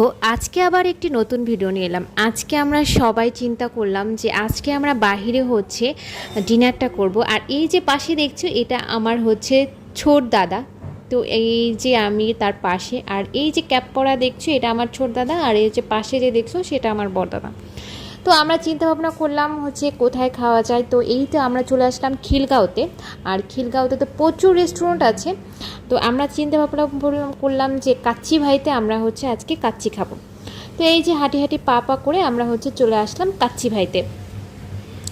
দেখো আজকে আবার একটি নতুন ভিডিও নিয়ে এলাম। আজকে আমরা সবাই চিন্তা করলাম যে আজকে আমরা বাহিরে হচ্ছে ডিনারটা করব। আর এই যে পাশে দেখছ, এটা আমার হচ্ছে ছোট দাদা। তো এই যে আমি তার পাশে, আর এই যে ক্যাপ পরা দেখছ, এটা আমার ছোট দাদা। আর এই যে পাশে যে দেখছ, সেটা আমার বড় দাদা। তো আমরা চিন্তা ভাবনা করলাম হচ্ছে কোথায় খাওয়া যায়। তো এই তো আমরা চলে আসলাম খিলগাঁওতে। আর খিলগাঁওতে তো প্রচুর রেস্টুরেন্ট আছে। তো আমরা চিন্তা ভাবনা করলাম- যে কাচ্চি ভাইতে আমরা হচ্ছে আজকে কাচ্চি খাব। তো এই যে হাঁটি হাঁটি পা পা করে আমরা হচ্ছে চলে আসলাম কাচ্চি ভাইতে।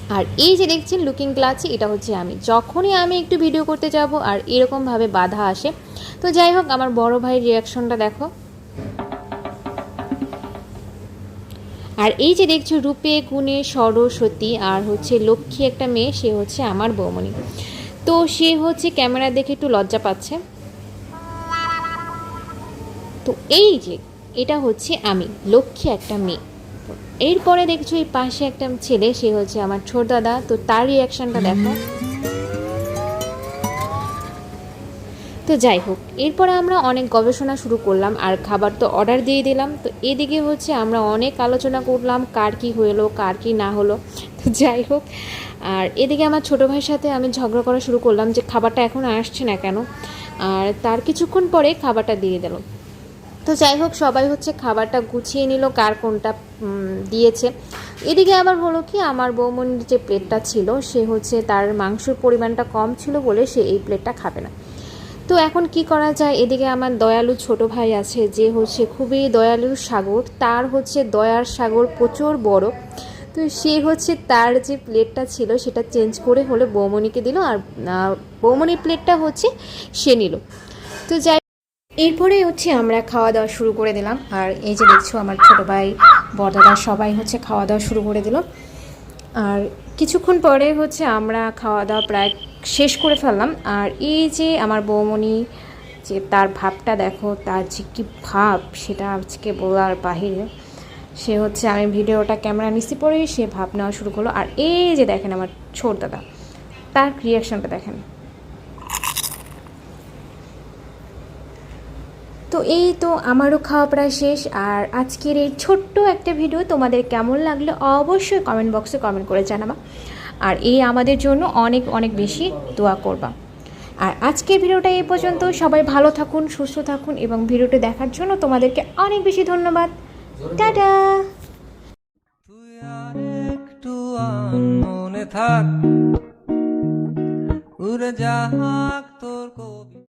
আর এই যে দেখছেন লুকিং গ্লাসে এটা হচ্ছে আমি। যখনই আমি একটু ভিডিও করতে যাব আর এরকমভাবে বাধা আসে, তো যাই হোক আমার বড় ভাইয়ের রিয়াকশনটা দেখো। আর এই যে দেখছ রূপে, গুণে, সরস্বতী আর হচ্ছে লক্ষ্মী একটা মেয়ে, সে হচ্ছে আমার বৌমণি। তো সে হচ্ছে ক্যামেরা দেখে একটু লজ্জা পাচ্ছে। তো এই যে এটা হচ্ছে আমি, লক্ষ্মী একটা মেয়ে। এরপরে দেখছ এই পাশে একটা ছেলে, সে হচ্ছে আমার ছোট দাদা। তো তার রিয়াকশনটা দেখো। তো যাই হোক, এরপরে আমরা অনেক গবেষণা শুরু করলাম আর খাবার তো অর্ডার দিয়ে দিলাম। তো এদিকে হচ্ছে আমরা অনেক আলোচনা করলাম, কার কী হলো, কার কী না হলো। তো যাই হোক, আর এদিকে আমার ছোটো ভাইয়ের সাথে আমি ঝগড়া করা শুরু করলাম যে খাবারটা এখন আসছে না কেন? আর তার কিছুক্ষণ পরে খাবারটা দিয়ে দিল। তো যাই হোক, সবাই হচ্ছে খাবারটা গুছিয়ে নিল, কার কোনটা দিয়েছে। এদিকে আবার হলো কি, আমার বৌমনির যে প্লেটটা ছিল, সে হচ্ছে তার মাংসর পরিমাণটা কম ছিল বলে সে এই প্লেটটা খাবে না। তো এখন কি করা যায়? এদিকে আমার দয়ালু ছোট ভাই আছে, যে হচ্ছে খুবই দয়ালু সাগর। তার হচ্ছে দয়ার সাগর প্রচুর বড়। তো সে হচ্ছে তার যে প্লেটটা ছিল, সেটা চেঞ্জ করে হলে বৌমনিকে দিল আর বৌমনির প্লেটটা হচ্ছে সে নিল। তো যাই এরপরে হচ্ছে আমরা খাওয়া দাওয়া শুরু করে দিলাম। আর এই যে দেখছ আমার ছোট ভাই বড়দাদা সবাই হচ্ছে খাওয়া দাওয়া শুরু করে দিল। আর কিছুক্ষণ পরে হচ্ছে আমরা খাওয়া দাওয়া প্রায় শেষ করে ফেললাম। আর এই যে আমার বৌমণি, যে তার ভাবটা দেখো, তার যে কী ভাব সেটা আজকে বলার বাহিরে, সে হচ্ছে আমি ভিডিওটা ক্যামেরা নিচে পরে সে ভাব নেওয়া শুরু করল। আর এই যে দেখেন আমার ছোট দাদা, তার রিয়াকশানটা দেখেন। তো এই তো আমারও খাওয়া প্রায় শেষ। আর আজকের এই ছোট্ট একটা ভিডিও তোমাদের কেমন লাগল অবশ্যই কমেন্ট বক্সে কমেন্ট করে জানাবা। আর এই আমাদের জন্য অনেক অনেক বেশি দোয়া করবা। আর আজকের ভিডিওটা এই পর্যন্ত। সবাই ভালো থাকুন, সুস্থ থাকুন এবং ভিডিওটি দেখার জন্য তোমাদেরকে অনেক বেশি ধন্যবাদ। টাটা! থাক। উড়ে যাক তোর কবি